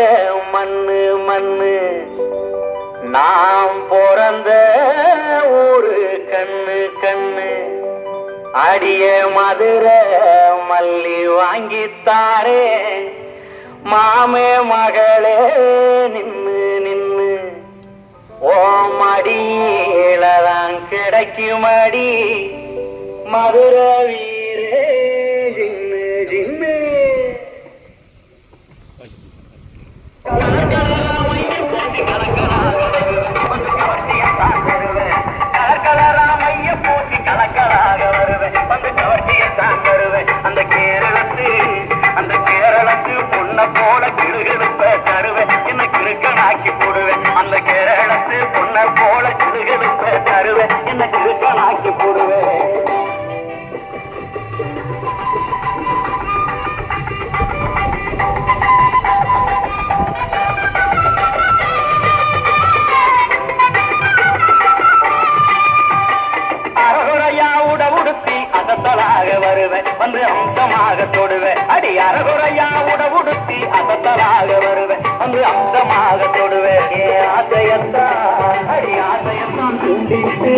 புதுக்கோட்டை மண்ணு மண்ணு. நாம் பிறந்த ஊரு கண்ணு கண்ணு. அடிய மதுரை மல்லி வாங்கித்தாரே. மாமே மகளே நின்னு நின்னு. ஓ மடியிலதான் கிடைக்குமடி. மதுரை கேரளத்து போல கிருகிருப்ப தருவேன் என்ன கிறுக்கனாக்கி அசத்தலாக வருவேன் வந்து அம்சமாக தொடுவேன். அடி அரகுறையா உட உடுத்தி அசத்தலாக வருவேன். வந்து அம்சமாக தொடுவேன். ஏ ஆசையத்தான் அடி ஆசையத்தான் தூண்டிவிட்டு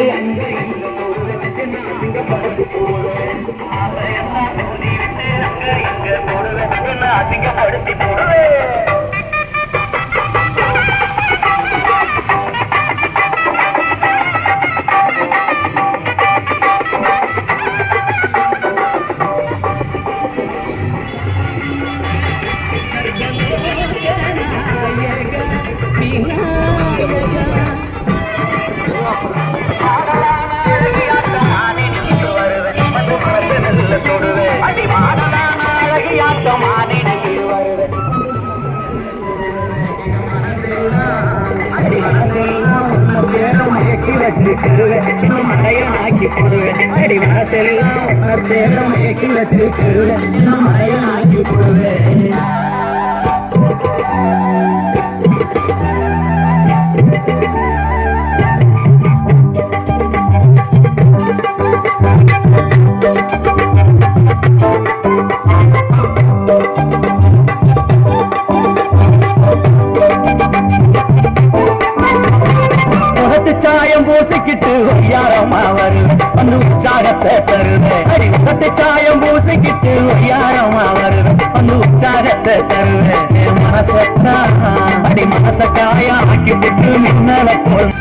போடுவேன். ஆசையத்தான் தூண்டிவிட்டு போடுவேன் மடையனாக்கி போடுவேன் அடி வாசலாம் உன்னை தேடம் ஏக்கி இன்னும் ஒய்யாரமா வரு. வந்து உற்சாகத்தை தருவேன் அடி சத்து சாயம் பூசிக்கிட்டு ஒய்யாரமா வரு. வந்து உற்சாகத்தை தருவேன் என் மனசத்தான் அடி மனச காயா ஆக்கி விட்டு மின்னல போல்